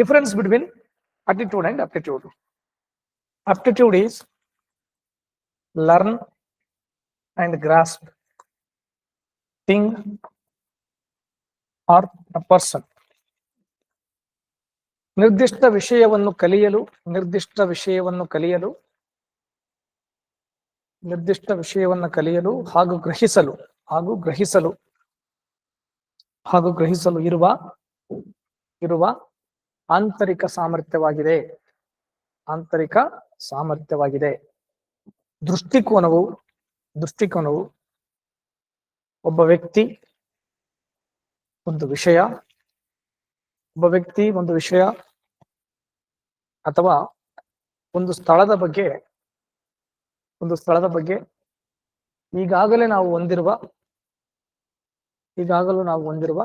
difference between attitude and aptitude. Aptitude is learn and grasp thing or a person. ನಿರ್ದಿಷ್ಟ ವಿಷಯವನ್ನು ಕಲಿಯಲು ನಿರ್ದಿಷ್ಟ ವಿಷಯವನ್ನು ಕಲಿಯಲು ನಿರ್ದಿಷ್ಟ ವಿಷಯವನ್ನು ಕಲಿಯಲು ಹಾಗೂ ಗ್ರಹಿಸಲು ಹಾಗೂ ಗ್ರಹಿಸಲು ಹಾಗೂ ಗ್ರಹಿಸಲು ಇರುವ ಇರುವ ಆಂತರಿಕ ಸಾಮರ್ಥ್ಯವಾಗಿದೆ. ಆಂತರಿಕ ಸಾಮರ್ಥ್ಯವಾಗಿದೆ. ದೃಷ್ಟಿಕೋನವು ದೃಷ್ಟಿಕೋನವು ಒಬ್ಬ ವ್ಯಕ್ತಿ ಒಂದು ವಿಷಯ, ಒಬ್ಬ ವ್ಯಕ್ತಿ ಒಂದು ವಿಷಯ ಅಥವಾ ಒಂದು ಸ್ಥಳದ ಬಗ್ಗೆ, ಒಂದು ಸ್ಥಳದ ಬಗ್ಗೆ ಈಗಾಗಲೇ ನಾವು ಹೊಂದಿರುವ, ಈಗಾಗಲೂ ನಾವು ಹೊಂದಿರುವ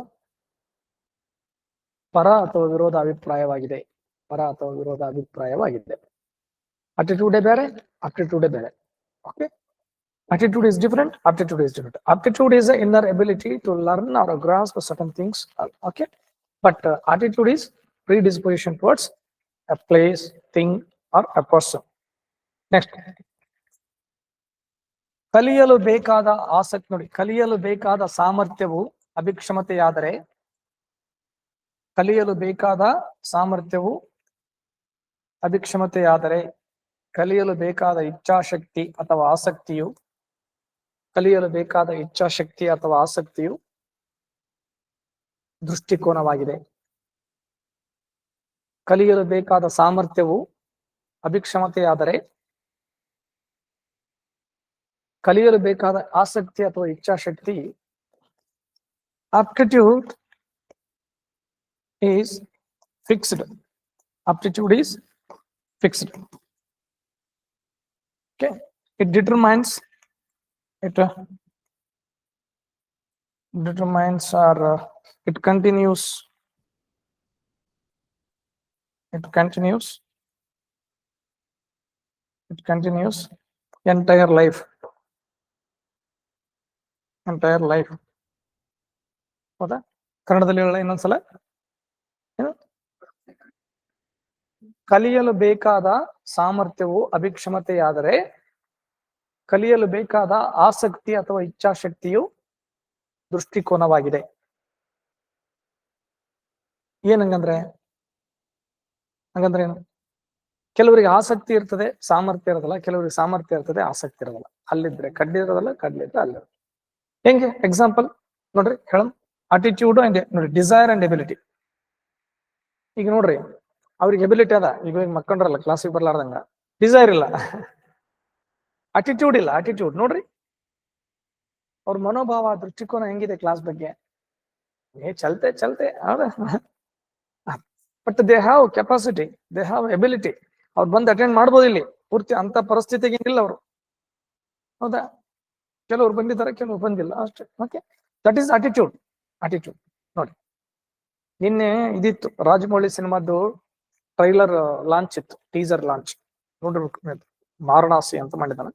ಪರ ಅಥವಾ ವಿರೋಧ ಅಭಿಪ್ರಾಯವಾಗಿದೆ? ಪರ ಅಥವಾ ವಿರೋಧ ಅಭಿಪ್ರಾಯವಾಗಿದೆ. ಅಪ್ಟಿಟ್ಯೂಡೇ ಬೇರೆ ಅಪ್ಟಿಟ್ಯೂಡೇ ಬೇರೆ. Okay attitude is different aptitude is different aptitude is inner ability to learn or grasp certain things okay but attitude is predisposition towards a place thing or a person next ಕಲಿಯಲು ಬೇಕಾದ ಆಸಕ್ತಿ ನೋಡಿ. ಕಲಿಯಲು ಬೇಕಾದ ಸಾಮರ್ಥ್ಯವು, ಅಭಿಕ್ಷಮತೆಯಾದರೆ ಕಲಿಯಲು ಬೇಕಾದ ಸಾಮರ್ಥ್ಯವು ಅಭಿಕ್ಷಮತೆಯಾದರೆ ಕಲಿಯಲು ಬೇಕಾದ ಇಚ್ಛಾಶಕ್ತಿ ಅಥವಾ ಆಸಕ್ತಿಯು, ಕಲಿಯಲು ಬೇಕಾದ ಇಚ್ಛಾಶಕ್ತಿ ಅಥವಾ ಆಸಕ್ತಿಯು ದೃಷ್ಟಿಕೋನವಾಗಿದೆ. ಕಲಿಯಲು ಬೇಕಾದ ಸಾಮರ್ಥ್ಯವು ಅಭಿಕ್ಷಮತೆಯಾದರೆ ಕಲಿಯಲು ಬೇಕಾದ ಆಸಕ್ತಿ ಅಥವಾ ಇಚ್ಛಾಶಕ್ತಿ, aptitude is fixed aptitude is fixed okay it determines it uh, determines or uh, it continues it continues it continues entire life entire life ಹೌದಾ ಕನ್ನಡದಲ್ಲಿ ಹೇಳ ಇನ್ನೊಂದ್ಸಲ ಕಲಿಯಲು ಬೇಕಾದ ಸಾಮರ್ಥ್ಯವು ಅಭಿಕ್ಷಮತೆಯಾದರೆ ಕಲಿಯಲು ಬೇಕಾದ ಆಸಕ್ತಿ ಅಥವಾ ಇಚ್ಛಾಶಕ್ತಿಯು ದೃಷ್ಟಿಕೋನವಾಗಿದೆ. ಏನಂಗಂದ್ರೆ ಹಂಗಂದ್ರೆ? ಏನು? ಕೆಲವರಿಗೆ ಆಸಕ್ತಿ ಇರ್ತದೆ, ಸಾಮರ್ಥ್ಯ ಇರೋದಲ್ಲ, ಕೆಲವರಿಗೆ ಸಾಮರ್ಥ್ಯ ಇರ್ತದೆ, ಆಸಕ್ತಿ ಇರೋದಲ್ಲ. ಅಲ್ಲಿದ್ರೆ ಕಡ್ಡಿರೋದಲ್ಲ ಕಡ್ಲಿದ್ರೆ ಅಲ್ಲಿ ಹೆಂಗೆ? ಎಕ್ಸಾಂಪಲ್ ನೋಡ್ರಿ ಹೇಳ ಅಟಿಟ್ಯೂಡ್ ಅಂಡ್ ನೋಡಿ ಡಿಸೈರ್ ಅಂಡ್ ಎಬಿಲಿಟಿ ಈಗ ನೋಡ್ರಿ ಅವ್ರಿಗೆ ಎಬಿಲಿಟಿ ಅದ. ಈಗ ಮಕ್ಕಂಡ್ರಲ್ಲ ಕ್ಲಾಸಿಗೆ ಬರ್ಲಾರ್ದಂಗ. ಡಿಸೈರ್ ಇಲ್ಲ. ಅಟಿಟ್ಯೂಡ್ ಇಲ್ಲ ಅಟಿಟ್ಯೂಡ್ ನೋಡ್ರಿ. ಅವ್ರ ಮನೋಭಾವ ದೃಷ್ಟಿಕೋನ ಹೆಂಗಿದೆ ಕ್ಲಾಸ್ ಬಗ್ಗೆ? ಏ, ಚಲ್ತೆ ಚಲ್ತೆ. ಹೌದಾ? But they have capacity they have ability ಅವ್ರು ಬಂದು ಅಟೆಂಡ್ ಮಾಡ್ಬೋದು ಇಲ್ಲಿ. ಪೂರ್ತಿ ಅಂತ ಪರಿಸ್ಥಿತಿಗೆ ಇಲ್ಲ ಅವರು. ಹೌದಾ? ಕೆಲವ್ರು ಬಂದಿದ್ದಾರೆ, ಕೆಲವ್ರು ಬಂದಿಲ್ಲ. ಅಷ್ಟೇ. Okay that is attitude attitude ನೋಡಿ. ನಿನ್ನೆ ಇದಿತ್ತು. ರಾಜಮೌಳಿ ಸಿನಿಮಾದ್ದು ಟ್ರೈಲರ್ ಲಾಂಚ್ ಇತ್ತು, ಟೀಸರ್ ಲಾಂಚ್. ನೋಡಿರ್ಬೇಕು ಮಾರಣಾಸಿ ಅಂತ ಮಾಡಿದಾನೆ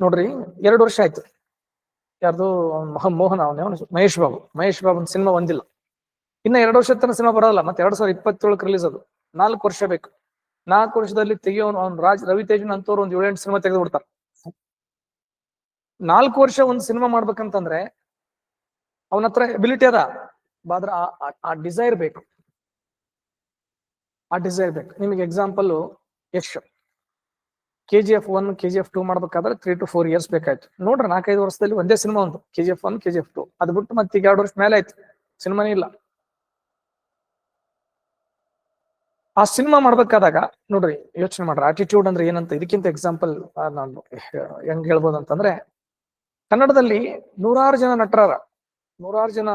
ನೋಡ್ರಿ, ಎರಡು ವರ್ಷ ಆಯ್ತು. ಯಾರ್ದು ಮೋಹನ್ ಅವನೇ, ಅವನು ಮಹೇಶ್ ಬಾಬು. ಮಹೇಶ್ ಬಾಬುನ ಸಿನಿಮಾ ಒಂದಿಲ್ಲ ಇನ್ನ ಎರಡು ವರ್ಷ ತನಕ ಸಿನಿಮಾ ಬರೋಲ್ಲ, ಮತ್ತೆ ಎರಡ್ ಸಾವಿರದ ಇಪ್ಪತ್ತೇಳಕ್ಕೆ ರಿಲೀಸ್ ಅದು. ನಾಲ್ಕು ವರ್ಷ ಬೇಕು. ನಾಲ್ಕು ವರ್ಷದಲ್ಲಿ ತೆಗಿಯೋನು ಅವ್ನು ರಾಜ್ ರವಿ ತೇಜನ್ ಅಂತವ್ರು ಒಂದು ಏಳೆಂಟು ಸಿನಿಮಾ ತೆಗೆದು ಬಿಡ್ತಾರೆ ನಾಲ್ಕು ವರ್ಷ ಒಂದು ಸಿನಿಮಾ ಮಾಡ್ಬೇಕಂತಂದ್ರೆ ಅವನ ಹತ್ರ ಎಬಿಲಿಟಿ ಅದ. ಆದ್ರೆ ಆ ಡಿಸೈರ್ ಬೇಕು. ಆ ಡಿಸೈರ್ ಬೇಕು. ನಿಮಗೆ example Yash. K G F one K G F two ಮಾಡ್ಬೇಕಾದ್ರೆ ತ್ರೀ ಟು ಫೋರ್ ಇಯರ್ಸ್ ಬೇಕಾಯ್ತು. ನೋಡ್ರಿ ನಾಲ್ಕೈದು ವರ್ಷದಲ್ಲಿ ಒಂದೇ ಸಿನಿಮಾ ಒಂದು K G F one K G F two ಅದು ಬಿಟ್ಟು ಮತ್ತೆ ಈಗ ಎರಡು ವರ್ಷ ಮೇಲೆ ಆಯ್ತು. ಸಿನಿಮಾನೇ ಇಲ್ಲ. ಆ ಸಿನಿಮಾ ಮಾಡ್ಬೇಕಾದಾಗ, ನೋಡ್ರಿ, ಯೋಚನೆ ಮಾಡ್ರಿ. ಆಟಿಟ್ಯೂಡ್ ಅಂದ್ರೆ ಏನಂತ ಇದಕ್ಕಿಂತ ಎಕ್ಸಾಂಪಲ್ ನಾನು ಹೆಂಗ್ ಹೇಳ್ಬೋದು ಅಂತಂದ್ರೆ, ಕನ್ನಡದಲ್ಲಿ ನೂರಾರು ಜನ ನಟರಾರ. ನೂರಾರು ಜನ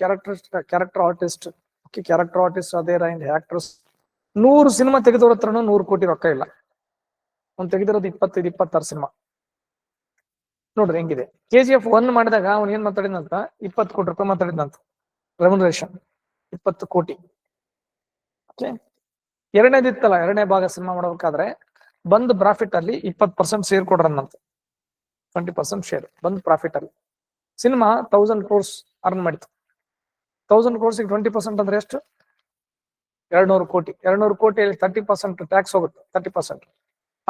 character character artist character artist ಅದೇ ರೈಂಡ್ ಆಕ್ಟರ್ಸ್ ನೂರು ಸಿನಿಮಾ ತೆಗೆದವ್ರ ಹತ್ರನೂ ನೂರು ಕೋಟಿ ರೊಕ್ಕ ಇಲ್ಲ. ಅವ್ನು ತೆಗೆದಿರೋದು ಇಪ್ಪತ್ತೈದು, ಇಪ್ಪತ್ತಾರು ಸಿನಿಮಾ. ನೋಡ್ರಿ ಹೆಂಗಿದೆ. ಕೆ ಜಿ ಎಫ್ ಒನ್ ಮಾಡಿದಾಗ ಅವ್ನು ಏನ್ ಮಾತಾಡಿದಂತ ಇಪ್ಪತ್ತು ಕೋಟಿ ರೂಪಾಯಿ ಮಾತಾಡಿದಂತ ರೆಮ್ಯುನರೇಷನ್ ಇಪ್ಪತ್ತು ಕೋಟಿ. ಎರಡನೇದಿತ್ತಲ್ಲ ಎರಡನೇ ಭಾಗ ಸಿನಿಮಾ ಮಾಡ್ಬೇಕಾದ್ರೆ ಬಂದ್ ಪ್ರಾಫಿಟ್ ಅಲ್ಲಿ ಇಪ್ಪತ್ತು ಪರ್ಸೆಂಟ್ ಶೇರ್ ಕೊಡ್ರನ್ನಂತೆ. ಟ್ವೆಂಟಿ ಪರ್ಸೆಂಟ್ ಶೇರ್ ಬಂದ್ ಪ್ರಾಫಿಟ್ ಅಲ್ಲಿ. ಸಿನಿಮಾ ತೌಸಂಡ್ ಕ್ರೋರ್ಸ್ ಅರ್ನ್ ಮಾಡಿತು ತೌಸಂಡ್ ಕ್ರೋರ್ಸ್ ಟ್ವೆಂಟಿ ಪರ್ಸೆಂಟ್ ಅಂದ್ರೆ ಎಷ್ಟು? ಎರಡ್ನೂರು ಕೋಟಿ ಎರಡ್ನೂರು ಕೋಟಿ ತರ್ಟಿ ಪರ್ಸೆಂಟ್ ಟ್ಯಾಕ್ಸ್ ಹೋಗುತ್ತೆ ತರ್ಟಿ ಪರ್ಸೆಂಟ್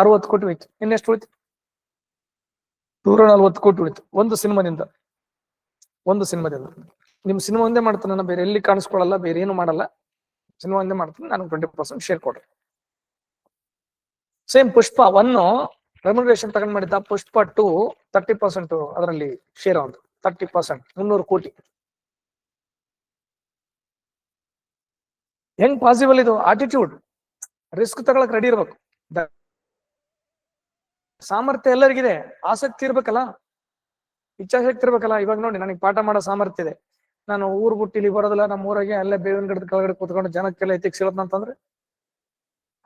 ಅರವತ್ತು ಕೋಟಿ ಹೋಯ್ತು. ಇನ್ನೆಷ್ಟು ಹೋಯ್ತು? ನೂರ ನಲ್ವತ್ತು ಕೋಟಿ ಉಳಿತು ಒಂದು ಸಿನಿಮಾದಿಂದ. ಒಂದು ಸಿನಿಮಾದಿಂದ. ನಿಮ್ ಸಿನಿಮಾ ಒಂದೇ ಮಾಡ್ತಾನೆ ನಾನು, ಬೇರೆ ಎಲ್ಲಿ ಕಾಣಿಸ್ಕೊಳ್ಳಲ್ಲ, ಬೇರೆ ಏನು ಮಾಡಲ್ಲ. ಸಿನಿಮಾ ಒಂದೇ ಮಾಡ್ತೀನಿ ನನಗೆ ಟ್ವೆಂಟಿ ಪರ್ಸೆಂಟ್ ಶೇರ್ ಕೊಡ್ರಿ. ಸೇಮ್ ಪುಷ್ಪ ಒನ್ ರೆಮ್ಯುನರೇಷನ್ ತಗೊಂಡ್ ಮಾಡಿದ್ದ ಪುಷ್ಪ ಟು ತರ್ಟಿ ಪರ್ಸೆಂಟ್ ಅದರಲ್ಲಿ ಶೇರ್ ಒಂದು ತರ್ಟಿ ಪರ್ಸೆಂಟ್ ಮುನ್ನೂರು ಕೋಟಿ. ಹೆಂಗ್ ಪಾಸಿಬಲ್ ಇದು? ಆಟಿಟ್ಯೂಡ್ ರಿಸ್ಕ್ ತಗೊಳಕ್ ರೆಡಿ ಇರ್ಬೇಕು. ಸಾಮರ್ಥ್ಯ ಎಲ್ಲರಿಗಿದೆ. ಆಸಕ್ತಿ ಇರ್ಬೇಕಲ್ಲ? ಇಚ್ಛಾಶಕ್ತಿ ಇರ್ಬೇಕಲ್ಲ? ಇವಾಗ ನೋಡಿ, ನನಗೆ ಪಾಠ ಮಾಡೋ ಸಾಮರ್ಥ್ಯ ಇದೆ. ನಾನು ಊರ್ ಬಿಟ್ಟು ಇಲ್ಲಿ ಬರೋದಿಲ್ಲ ನಮ್ಮ ಊರಾಗೆ ಅಲ್ಲೇ ಬೇವಿನ ಗಿಡದ ಕೆಳಗಡೆ ಕೂತ್ಕೊಂಡು ಜನಕ್ಕೆಲ್ಲ ಎತ್ತಿಗೆ ಅಂತಂದ್ರೆ?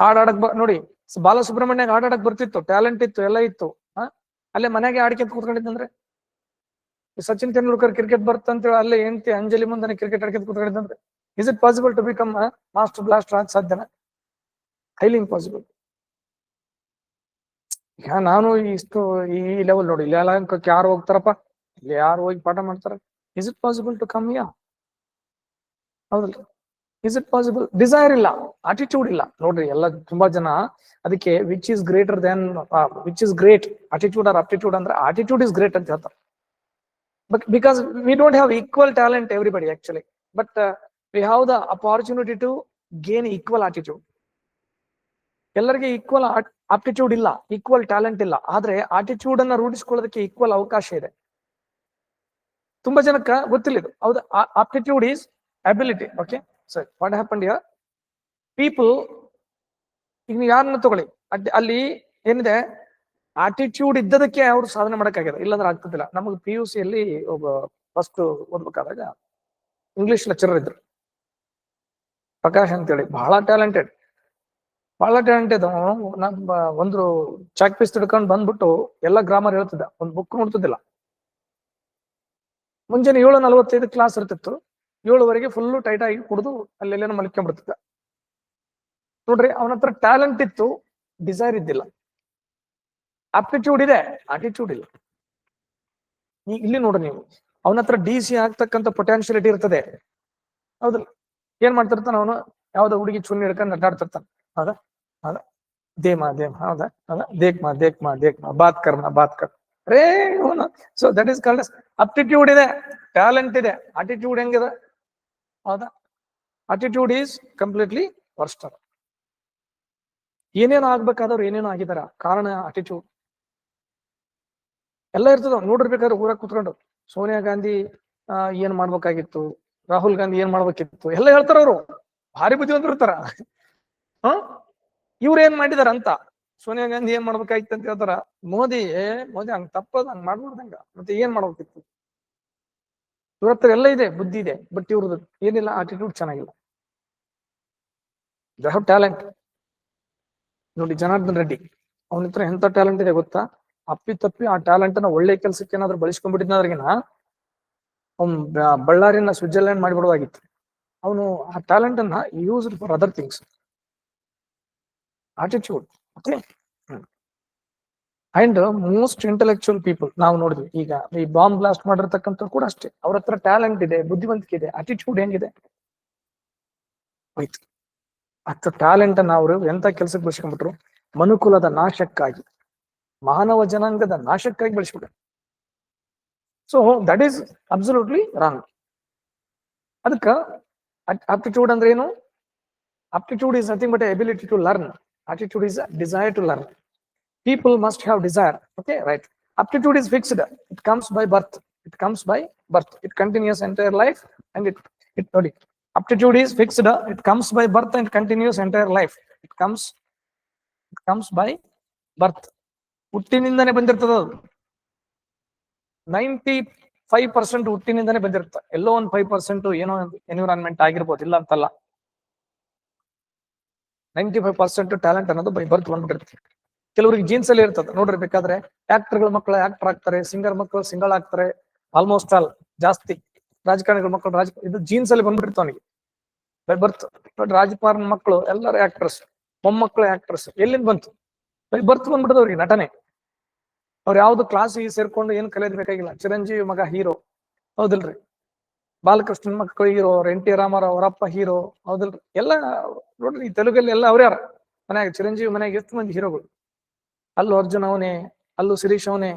ಹಾಡಾಡಕ್ ಬ, ನೋಡಿ ಬಾಲಸುಬ್ರಹ್ಮಣ್ಯ ಹಾಡಾಡಕ್ ಬರ್ತಿತ್ತು. ಟ್ಯಾಲೆಂಟ್ ಇತ್ತು, ಎಲ್ಲ ಇತ್ತು. ಅಲ್ಲೇ ಮನೆಗೆ ಆಡ್ಕೊಂತ ಕೂತ್ಕೊಂಡಿದ್ದಂದ್ರೆ ಸಚಿನ್ ತೆಂಡೂಲ್ಕರ್ ಕ್ರಿಕೆಟ್ ಬರ್ತಂತೇಳಿ ಅಲ್ಲೇ ಹೆಂಡತಿ ಅಂಜಲಿ ಮುಂದೆ ಕ್ರಿಕೆಟ್ ಆಡ್ಕೊಂತ ಕೂತ್ಕೊಂಡಿದ್ದಂದ್ರೆ is it possible to become master blaster ಆಗ ಸಾಧ್ಯನಾ ಹೈಲಿ ಇಂಪಾಸಿಬಲ್ ಈಗ ನಾನು ಇಷ್ಟು ಈ ಲೆವೆಲ್ ನೋಡಿ ಇಲ್ಲಿ ಅಂಕಕ್ಕೆ ಯಾರು ಹೋಗ್ತಾರಪ್ಪ ಇಲ್ಲಿ ಯಾರು ಹೋಗಿ ಪಾಠ ಮಾಡ್ತಾರ is it possible to come ಯಾ ಹೌದಲ್ಲ ಇಸ್ ಇಟ್ ಪಾಸಿಬಲ್ ಡಿಸೈರ್ ಇಲ್ಲ ಆಟಿಟ್ಯೂಡ್ ಇಲ್ಲ ನೋಡ್ರಿ ಎಲ್ಲ ತುಂಬಾ ಜನ ಅದಕ್ಕೆ which is greater than which is great attitude or aptitude ಅಂದ್ರೆ ಆಟಿಟ್ಯೂಡ್ ಇಸ್ ಗ್ರೇಟ್ ಅಂತ ಹೇಳ್ತಾರೆ but because we don't have equal talent everybody actually but we have the opportunity to gain equal attitude ಎಲ್ಲರಿಗೆ equal aptitude ಇಲ್ಲ equal talent ಇಲ್ಲ. ಆದ್ರೆ attitude ಅನ್ನ ರೂಢಿಸ್ಕೊಳ್ಳೋದಕ್ಕೆ equal ಅವಕಾಶ ಇದೆ. ತುಂಬಾ ಜನಕ್ಕ ಗೊತ್ತಿಲ್ಲ ಇದು. ಹೌದು ಆಪ್ಟಿಟ್ಯೂಡ್ ಈಸ್ ಅಬಿಲಿಟಿ ಓಕೆ ಸರಿ ವಾಟ್ ಹ್ಯಾಪನ್ ಇಯರ್ ಪೀಪಲ್ ಈಗ ನೀವು ಯಾರನ್ನ ತಗೊಳ್ಳಿ. ಅಲ್ಲಿ ಏನಿದೆ? ಆಟಿಟ್ಯೂಡ್ ಇದ್ದದಕ್ಕೆ ಅವ್ರು ಸಾಧನೆ ಮಾಡಕ್ಕಾಗಿದೆ ಇಲ್ಲಾಂದ್ರೆ ಆಗ್ತದಿಲ್ಲ. ನಮಗೆ ಪಿ ಯು ಸಿಯಲ್ಲಿ ಒಬ್ಬ ಫಸ್ಟ್ ಓದ್ಬೇಕಾದಾಗ ಇಂಗ್ಲಿಷ್ ಲೆಕ್ಚರರ್ ಇದ್ರು. ಪ್ರಕಾಶ್ ಅಂತೇಳಿ, ಬಹಳ ಟ್ಯಾಲೆಂಟೆಡ್ ಬಹಳ ಟ್ಯಾಲೆಂಟೆಡ್ ನಮ್ಮ ಒಂದು ಚಾಕ್ ಪೀಸ್ ತಿಡ್ಕೊಂಡು ಬಂದ್ಬಿಟ್ಟು ಎಲ್ಲ ಗ್ರಾಮರ್ ಹೇಳ್ತಿದ್ದ. ಒಂದು ಬುಕ್ ನೋಡ್ತಿದ್ದಿಲ್ಲ. ಮುಂಜಾನೆ ಏಳು ನಲವತ್ತೈದು ಕ್ಲಾಸ್ ಇರ್ತಿತ್ತು. ಏಳುವರೆಗೆ ಫುಲ್ಲು ಟೈಟ್ ಆಗಿ ಕುಡಿದು ಅಲ್ಲೆಲ್ಲೇನೋ ಮಲ್ಕೊಂಡ್ಬಿಡ್ತಿದ್ದ. ನೋಡ್ರಿ, ಅವನ ಹತ್ರ ಟ್ಯಾಲೆಂಟ್ ಇತ್ತು ಡಿಸೈರ್ ಇದ್ದಿಲ್ಲ. ಆಪ್ಟಿಟ್ಯೂಡ್ ಇದೆ ಆಟಿಟ್ಯೂಡ್ ಇಲ್ಲ. ಇಲ್ಲಿ ನೋಡ್ರಿ ನೀವು. ಅವನ ಹತ್ರ ಡಿ ಸಿ ಆಗ್ತಕ್ಕಂಥ ಇರ್ತದೆ. ಹೌದಲ್ಲ? ಏನ್ ಮಾಡ್ತಿರ್ತಾನ ಅವನು? ಯಾವ್ದೋ ಹುಡುಗಿ ಚುನ್ನಿ ಹಿಡ್ಕೊಂಡು ಅಡ್ಡಾಡ್ತಿರ್ತಾನ ಹೌದಾ? ಹೌದಾ? ದೇಮ ದೇಮ, ಹೌದಾ? ದೇಕ್ ಮಾ ದೇಕ್ ಮಾ ಬಾತ್ ಕರ್ಮ ಬಾತ್ ಕರ್ ರೇ so that is called aptitude ಇದೆ. ಟ್ಯಾಲೆಂಟ್ ಇದೆ. ಆಟಿಟ್ಯೂಡ್ ಹೆಂಗಿದೆ? ಹೌದಾ? ಆಟಿಟ್ಯೂಡ್ ಈಸ್ ಕಂಪ್ಲೀಟ್ಲಿ ವರ್ಸ್ಟರ್ ಏನೇನು ಆಗ್ಬೇಕಾದವ್ರು ಏನೇನು ಆಗಿದಾರ. ಕಾರಣ ಆಟಿಟ್ಯೂಡ್ ಎಲ್ಲ ಇರ್ತದ ನೋಡಿರ್ಬೇಕಾದ್ರೆ ಊರಾಗ ಕುತ್ಕೊಂಡು. ಸೋನಿಯಾ ಗಾಂಧಿ ಏನ್ ಮಾಡ್ಬೇಕಾಗಿತ್ತು? ರಾಹುಲ್ ಗಾಂಧಿ ಏನ್ ಮಾಡ್ಬೇಕಿತ್ತು? ಎಲ್ಲ ಹೇಳ್ತಾರ ಅವರು. ಭಾರಿ ಬುದ್ಧಿವಂತರು ಇರ್ತಾರ. ಹ? ಇವ್ರು ಏನ್ ಮಾಡಿದಾರ ಅಂತ? ಸೋನಿಯಾ ಗಾಂಧಿ ಏನ್ ಮಾಡ್ಬೇಕಾಗಿತ್ತು ಅಂತ ಹೇಳ್ತಾರ? ಮೋದಿ ಮೋದಿ ಹಂಗ್ ತಪ್ಪದ, ಹಂಗ್ ಮಾಡ್ಬಾರ್ದಂಗ. ಮತ್ತೆ ಏನ್ ಮಾಡ್ಬೇಕಿತ್ತು? ಇವ್ರ ಎಲ್ಲ ಇದೆ, ಬುದ್ಧಿ ಇದೆ ಬಟ್ ಇವ್ರದ್ದು ಏನಿಲ್ಲ ಆಟಿಟ್ಯೂಡ್ ಚೆನ್ನಾಗಿಲ್ಲ. ದೇ ಹ್ಯಾವ್ ಟ್ಯಾಲೆಂಟ್ ನೋಡಿ ಜನಾರ್ದನ್ ರೆಡ್ಡಿ ಅವನ ಹತ್ರ ಎಂತ ಟ್ಯಾಲೆಂಟ್ ಇದೆ ಗೊತ್ತಾ? ಅಪ್ಪಿ ತಪ್ಪಿ ಆ ಟ್ಯಾಲೆಂಟ್ನ ಒಳ್ಳೆ ಕೆಲ್ಸಕ್ಕೆ ಏನಾದ್ರು ಬಳಸ್ಕೊಂಡ್ಬಿಟ್ಟಿದ್ನಾದ್ರಿಗಿನ ಅವ್ನ್ ಬಳ್ಳಾರಿನ ಸ್ವಿಟ್ಜರ್ಲೆಂಡ್ ಮಾಡಿಬಿಡೋದಾಗಿತ್ತು ಅವನು ಆ ಟ್ಯಾಲೆಂಟ್ ಅನ್ನ use for other things. Attitude okay and most intellectual people ನಾವು ನೋಡಿದ್ವಿ, ಈಗ ಈ ಬಾಂಬ್ ಬ್ಲಾಸ್ಟ್ ಮಾಡಿರ್ತಕ್ಕಂಥ ಕೂಡ ಅಷ್ಟೇ. ಅವ್ರ ಹತ್ರ ಟ್ಯಾಲೆಂಟ್ ಇದೆ ಬುದ್ಧಿವಂತಿಕೆ ಇದೆ ಆಟಿಟ್ಯೂಡ್ ಹೆಂಗಿದೆ ಹೋಯ್ತು ಟ್ಯಾಲೆಂಟ್ ಅನ್ನ ಅವರು ಎಂತ ಕೆಲಸಕ್ಕೆ ಬಳಸ್ಕೊಂಡ್ಬಿಟ್ರು? ಮನುಕುಲದ ನಾಶಕ್ಕಾಗಿ. ಮಾನವ ಜನಾಂಗದ ನಾಶಕ್ಕಾಗಿ ಬಳಸ್ಬಿಟ್ರು. so that is absolutely wrong ಅದಕ್ಕ ಆಪ್ಟಿಟ್ಯೂಡ್ ಅಂದ್ರೆ ಏನು aptitude is nothing but ability to learn attitude is desire to learn people must have desire okay right aptitude is fixed it comes by birth it comes by birth it continues entire life and it it ನೋಡಿ aptitude is fixed it comes by birth and continues entire life it comes it comes by birth ಹುಟ್ಟಿನಿಂದನೇ ಬಂದಿರ್ತದ ಅದು ninety five percent ಹುಟ್ಟಿನಿಂದನೇ ಬಂದಿರುತ್ತೆ. ಎಲ್ಲೋ ಒಂದು five percent ಏನೋ environment ಆಗಿರ್ಬೋದು, ಇಲ್ಲ ಅಂತಲ್ಲ. ನೈಂಟಿ ಫೈವ್ ಪರ್ಸೆಂಟ್ ಟ್ಯಾಲೆಂಟ್ ಅನ್ನೋದು ಬೈ ಬರ್ತ್ ಬಂದ್ಬಿಟ್ಟಿರುತ್ತೆ. ಕೆಲವರಿಗೆ ಜೀನ್ಸ್ ಅಲ್ಲಿ ಇರ್ತದೆ. ನೋಡ್ರಿ, ಬೇಕಾದ್ರೆ ಆಕ್ಟರ್ಗಳ ಮಕ್ಕಳು ಆಕ್ಟರ್ ಆಗ್ತಾರೆ, ಸಿಂಗರ್ ಮಕ್ಕಳು ಸಿಂಗಲ್ ಆಗ್ತಾರೆ ಆಲ್ಮೋಸ್ಟ್ ಆಲ್ ಜಾಸ್ತಿ. ರಾಜಕಾರಣಿಗಳ ಮಕ್ಕಳು ರಾಜ, ಇದು ಜೀನ್ಸ್ ಅಲ್ಲಿ ಬಂದ್ಬಿಟ್ಟಿರ್ತ ಅವನಿಗೆ. ಬೈ ಬರ್ತ್ ರಾಜಕಾರಣ ಮಕ್ಕಳು ಎಲ್ಲರೂ ಆಕ್ಟರ್ಸ್ ಮೊಮ್ಮಕ್ಕಳು ಆಕ್ಟರ್ಸ್ ಎಲ್ಲಿಂದ ಬಂತು? ಬೈ ಬರ್ತ್ ಬಂದ್ಬಿಟ್ಟದ ಅವ್ರಿಗೆ ನಟನೆ. ಅವ್ರು ಯಾವ್ದು ಕ್ಲಾಸ್ ಸೇರ್ಕೊಂಡು ಏನು ಕಲಿಯೋದ್ ಬೇಕಾಗಿಲ್ಲ. ಚಿರಂಜೀವಿ ಮಗ ಹೀರೋ ಹೌದಿಲ್ರಿ? ಬಾಲಕೃಷ್ಣನ್ ಮಕ್ಕಳು ಹೀರೋ ಎನ್ ಟಿ ರಾಮಾರಾವ್ ಅವರಪ್ಪ ಹೀರೋ ಹೌದಿಲ್ರಿ? ಎಲ್ಲ ನೋಡ್ರಿ, ಈ ತೆಲುಗಲ್ಲಿ ಎಲ್ಲ ಅವ್ರ ಯಾರ? ಮನ್ಯಾಗ ಚಿರಂಜೀವಿ ಮನ್ಯಾಗ ಎಷ್ಟು ಮಂದಿ ಹೀರೋಗಳು ಅಲ್ಲೂ ಅರ್ಜುನ್ ಅವನೇ, ಅಲ್ಲೂ ಶಿರೀಶ್ ಅವನೇ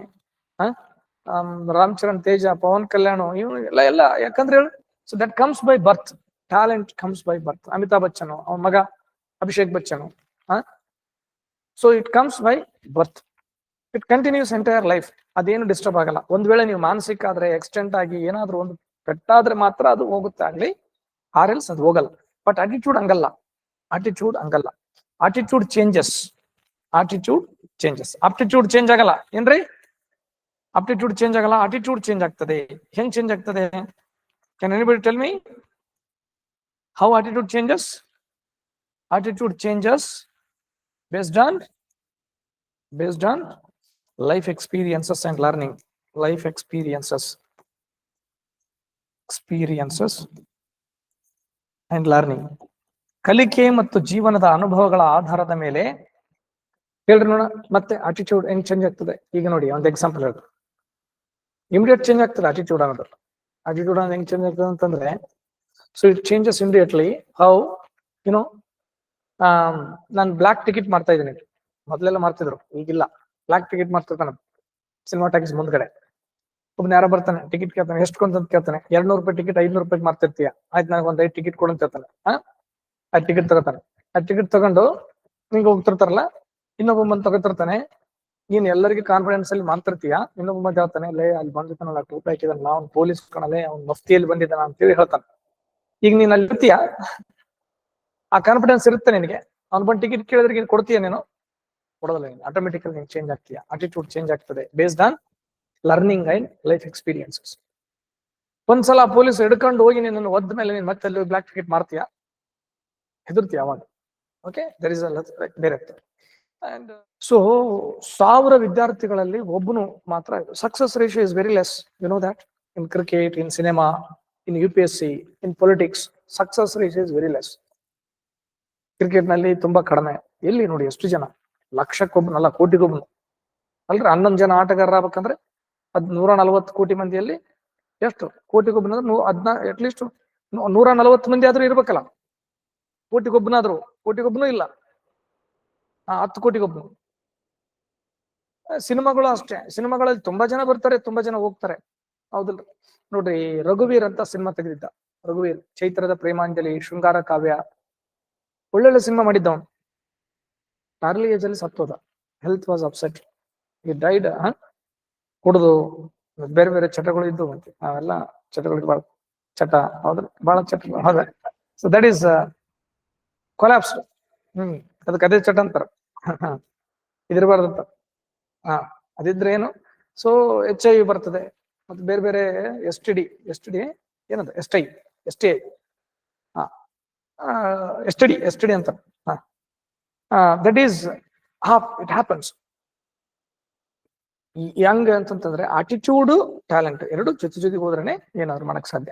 ರಾಮ್ ಚರಣ್ ತೇಜ, ಪವನ್ ಕಲ್ಯಾಣ, ಇವನು ಎಲ್ಲ ಎಲ್ಲ ಯಾಕಂದ್ರೆ ಹೇಳಿ so that comes by birth talent comes by birth Amitabh Bachchan, ಅವನ ಮಗ Abhishek Bachchan so it comes by birth it continues entire life ಅದೇನು ಡಿಸ್ಟರ್ಬ್ ಆಗಲ್ಲ. ಒಂದ್ ವೇಳೆ ನೀವು ಮಾನಸಿಕ ಆದ್ರೆ ಎಕ್ಸ್ಟೆಂಟ್ ಆಗಿ ಏನಾದ್ರೂ ಒಂದು ಪೆಟ್ಟಾದ್ರೆ ಮಾತ್ರ ಅದು ಹೋಗುತ್ತೆ ಆಗ್ಲಿ. ಆರ್ ಎಲ್ಸ್ ಅದು ಹೋಗಲ್ಲ. ಬಟ್ ಅಟಿಟ್ಯೂಡ್ ಹಂಗಲ್ಲ. ಅಟಿಟ್ಯೂಡ್ ಹಂಗಲ್ಲ. Attitude changes attitude changes aptitude change ಆಗಲ್ಲ. ಏನ್ರಿ? ಆಪ್ಟಿಟ್ಯೂಡ್ ಚೇಂಜ್ ಆಗಲ್ಲ. ಆಟಿಟ್ಯೂಡ್ ಚೇಂಜ್ ಆಗ್ತದೆ. ಹೆಂಗ್ ಚೇಂಜ್ ಆಗ್ತದೆ? Can anybody tell me how attitude changes attitude changes based on based on life experiences and learning. Life experiences. Experiences and learning. ಕಲಿಕೆ ಮತ್ತು ಜೀವನದ ಅನುಭವಗಳ ಆಧಾರದ ಮೇಲೆ ಹೇಳ್ರಿ ನೋಡ ಮತ್ತೆ ಆಟಿಟ್ಯೂಡ್ ಹೆಂಗ್ ಚೇಂಜ್ ಆಗ್ತದೆ? ಈಗ ನೋಡಿ, ಒಂದು ಎಕ್ಸಾಂಪಲ್ ಹೇಳ್ರಿ. ಇಮಿಡಿಯೇಟ್ ಚೇಂಜ್ ಆಗ್ತದೆ ಆಟಿಟ್ಯೂಡ್ ಅನ್ನೋದು. ಆಟಿಟ್ಯೂಡ್ ಅನ್ನೋದು ಹೆಂಗ್ ಚೇಂಜ್ ಆಗ್ತದೆ ಅಂತಂದ್ರೆ so it changes immediately how you know ನಾನು ಬ್ಲಾಕ್ ಟಿಕೆಟ್ ಮಾಡ್ತಾ ಇದ್ದೀನಿ. ಮೊದ್ಲೆಲ್ಲ ಮಾಡ್ತಿದ್ರು, ಈಗಿಲ್ಲ. ಬ್ಲಾಕ್ ಟಿಕೆಟ್ ಮಾಡ್ತಿರ್ತಾನೆ. ಸಿನಿಮಾ ಟಾಕೀಸ್ ಮುಂದ್ಗಡೆ. ಒಬ್ನ ಯಾರೋ ಬರ್ತಾನೆ ಟಿಕೆಟ್ ಕೇಳ್ತಾನೆ, ಎಷ್ಟು ಕೊಂತ ಕೇಳ್ತಾನೆ. ಎರಡ್ ನೂರು ರೂಪಾಯಿ ಟಿಕೆಟ್ ಐದ್ನೂರು ರೂಪಾಯಿ ಮಾಡ್ತಿರ್ತೀಯ ಆಯ್ತು ನನಗೆ ಒಂದ್ ಐದು ಟಿಕೆಟ್ ಕೊಡು ಅಂತ ಹೇಳ್ತಾನೆ. ಆ? ಟಿಕೆಟ್ ತಗೋತಾನೆ. ಆ ಟಿಕೆಟ್ ತಗೊಂಡು ನಿಂಗೆ ಹೋಗ್ತಿರ್ತಾರಲ್ಲ, ಇನ್ನೊಬ್ಬ ಮಂದ್ ತಗೋತಿರ್ತಾನೆ. ನೀನ್ ಎಲ್ಲರಿಗೂ ಕಾನ್ಫಿಡೆನ್ಸ್ ಅಲ್ಲಿ ಮಾಡ್ತಿರ್ತೀಯ ಇನ್ನೊಬ್ಬ ಬಂದು ಹೇಳ್ತಾನೆ, ಲೇ, ಅಲ್ಲಿ ಬಂದಿದ್ದಾನಲ್ಲ ಟೂಪ್ ಹಾಕಿದಾನ ಅವ್ನ್ ಪೊಲೀಸ್ ಕಣಲೆ ಅವ್ನ್ ಮಫ್ತಿಯಲ್ಲಿ ಬಂದಿದ್ದಾನ ಅಂತೇಳಿ ಹೇಳ್ತಾನೆ. ಈಗ ನೀನ್ ಅಲ್ಲಿ ಇರ್ತೀಯ ಆ ಕಾನ್ಫಿಡೆನ್ಸ್ ಇರುತ್ತೆ ನಿನಗೆ. ಅವ್ನ್ ಬಂದು ಟಿಕೆಟ್ ಕೇಳಿದ್ರೆ ಕೊಡ್ತೀಯ ನೀನು? ಕೊಡೋದಿಲ್ಲ ನೀನು ಆಟೋಮೆಟಿಕಲ್ ನೀನು ಚೇಂಜ್ ಆಗ್ತೀಯ? ಆಟಿಟ್ಯೂಡ್ ಚೇಂಜ್ ಆಗ್ತದೆ based on learning and life experiences ಒಂದ್ಸಲ ಪೊಲೀಸ್ ಹಿಡ್ಕೊಂಡು ಹೋಗಿ ನೀನು ಒದ್ದ ಮೇಲೆ ನೀನು ಮತ್ತೆ ಅಲ್ಲಿ ಬ್ಲಾಕ್ ಟಿಕೆಟ್ ಮಾಡ್ತೀಯ ಹೆದರ್ತೀಯ ಅವಾಗ? ಓಕೆ ದರ್ ಇಸ್ ಬೇರೆ ಅಂಡ್ ಸೊ ಸಾವಿರ ವಿದ್ಯಾರ್ಥಿಗಳಲ್ಲಿ ಒಬ್ಬನು ಮಾತ್ರ success ratio is very less you know that in cricket in cinema in U P S C in politics success ratio is very less ಕ್ರಿಕೆಟ್ನಲ್ಲಿ ತುಂಬಾ ಕಡಿಮೆ. ಎಲ್ಲಿ ನೋಡಿ, ಎಷ್ಟು ಜನ? ಲಕ್ಷಕ್ಕೊಬ್ಬನಲ್ಲ ಕೋಟಿಗೊಬ್ಬನು ಅಲ್ರಿ, ಹನ್ನೊಂದು ಜನ ಆಟಗಾರರ ಆಗ್ಬೇಕಂದ್ರೆ ಅದ್ ನೂರ ನಲವತ್ತು ಕೋಟಿ ಮಂದಿಯಲ್ಲಿ ಎಷ್ಟು? ಕೋಟಿಗೊಬ್ಬನ ನೂ ಅದ್ನ ಅಟ್ಲೀಸ್ಟ್ ನೂರ ನಲವತ್ತು ಮಂದಿ ಆದ್ರೂ ಇರ್ಬೇಕಲ್ಲ. ಕೋಟಿಗೊಬ್ಬನಾದ್ರು ಕೋಟಿಗೊಬ್ಬನು ಇಲ್ಲ. ಆ, ಹತ್ತು ಕೋಟಿಗೊಬ್ಬನು ಸಿನಿಮಾಗಳು ಅಷ್ಟೇ. ಸಿನಿಮಾಗಳಲ್ಲಿ ತುಂಬಾ ಜನ ಬರ್ತಾರೆ, ತುಂಬಾ ಜನ ಹೋಗ್ತಾರೆ. ಹೌದಲ್ರಿ. ನೋಡ್ರಿ, ರಘುವೀರ್ ಅಂತ ಸಿನಿಮಾ ತೆಗೆದಿದ್ದ. ರಘುವೀರ್, ಚೈತ್ರದ ಪ್ರೇಮಾಂಜಲಿ, ಶೃಂಗಾರ ಕಾವ್ಯ. ಒಳ್ಳೊಳ್ಳೆ ಸಿನಿಮಾ ಮಾಡಿದ್ದವನು. ಅರ್ಲಿ ಏಜ್ ಅಲ್ಲಿ ಸತ್ತೋದ. Health was upset he died ಕುಡಿದು ಬೇರೆ ಬೇರೆ ಚಟಗಳು ಇದ್ದು ಮತ್ತೆ ಅವೆಲ್ಲ ಚಟಗಳಿಗೆ ಬಹಳ ಚಟ. ಹೌದ್ರ ಬಹಳ ಚಟ. ಹೌದ? So that is collapse hmm, ಅದಕ್ಕೆ ಅದೇ ಚಟ ಅಂತಾರ. ಇದಿರಬಾರ್ದಂತ. ಹಾ, ಅದಿದ್ರೆ ಏನು? ಸೊ ಎಚ್ ಐ ವಿ ಬರ್ತದೆ. ಮತ್ತೆ ಬೇರೆ ಬೇರೆ S T D S T D ಏನಂತ S I S T I ಹಾ S T D S T D ಅಂತ ಹಾ that is half it happens young ಅಂತಂತಂದ್ರೆ ಆಟಿಟ್ಯೂಡ್ ಟ್ಯಾಲೆಂಟ್ ಎರಡು ಜೊತೆ ಜೊತೆಗೆ ಹೋದ್ರೇನೆ ಏನಾದ್ರು ಮಾಡಕ್ ಸಾಧ್ಯ.